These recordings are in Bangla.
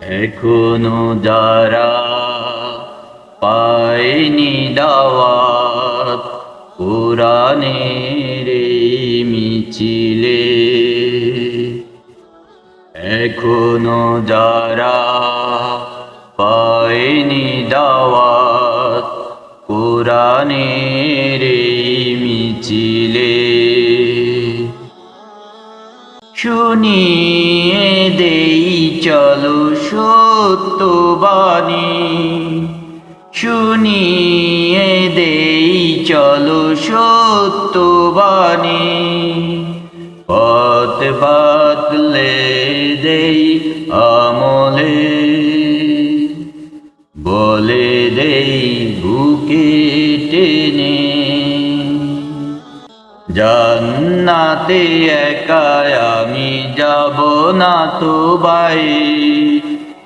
এখনও যারা পায়নি দাওয়াত কোরআনের মিছিলে এখনও যারা পায়নি দাওয়াত কোরআনের মিছিলে শুনিয়ে দেই চলো সত্যবাণী। শুনিয়ে দেই চলো সত্যবাণী। পথ বাতলে দেই আমলে, বলে দেই বুকে টেনে। জান্নাতে একাই আমি যাব না তো বাই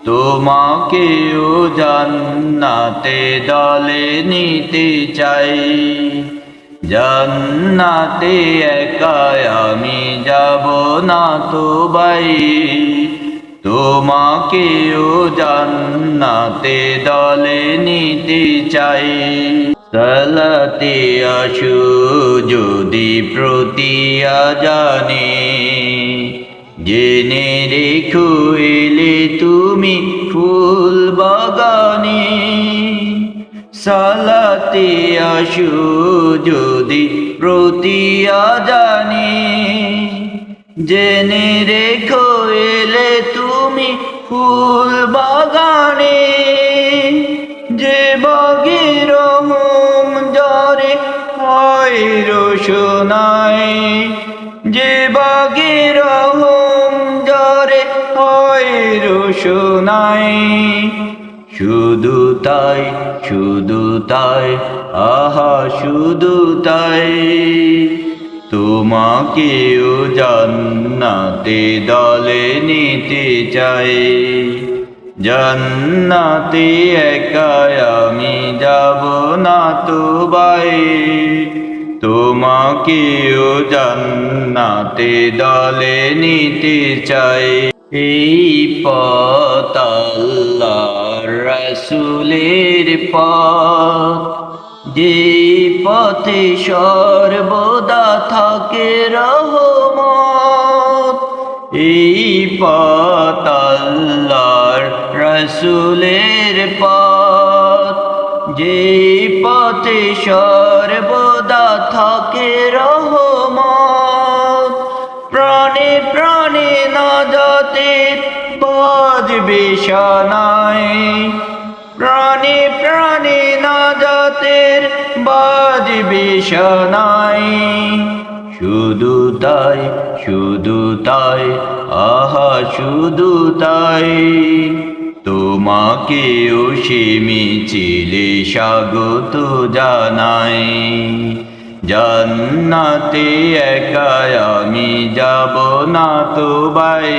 তোমাকেও জান্নাতে দলে নিতে চাই। জান্নাতে একাই আমি যাব না তো বাই তোমাকেও জান্নাতে দলে নিতে চাই। সালাতে আসু যদি প্রতিয়া জানে জেনে রেখো এলে তুমি ফুল বাগানে। সালাতে আসু যদি প্রতিয়া জানে জেনে রেখো এলে তুমি ফুল বাগানে। রোশনাই যে বাগের জরে হয় রোশনাই শুধু তাই শুধু তাই, আহা, শুধু তাই। তোমাকেও জান্নাতে দলে নিতে চাই। জান্নাতে একাই আমি যাব না তো বাই তোমাকেও জান্নাতে দলে নিতে চাই। এই পথ আল্লাহর পথ। যে পথে সর্বদা থাকে রহমত। এই পথ আল্লাহর রসুলের পথ। যে পথে সর্বদা থাকে রহমত, প্রাণে প্রাণে নাজাতের বাজবে শানায় প্রাণে প্রাণে নাজাতের বাজবে শানায় শুধু তাই শুধু তাই, আহা, শুধু তাই। তোমাকেও সে মিছিলে স্বাগত জানাই। জান্নাতে একাই আমি যাব না তো বাই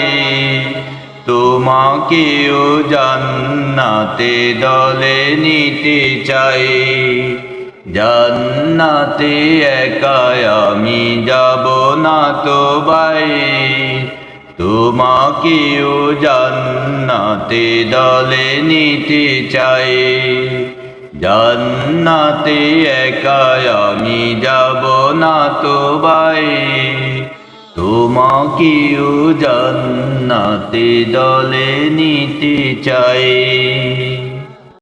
তোমাকেও জান্নাতে দলে নিতে চাই। জান্নাতে একাই আমি যাব না তো বাই তোমাকেও জান্নাতে দলে নিতে চাই। জান্নাতে একাই আমি যাব না তো বাই তোমাকেও জান্নাতে দলে নিতে চাই।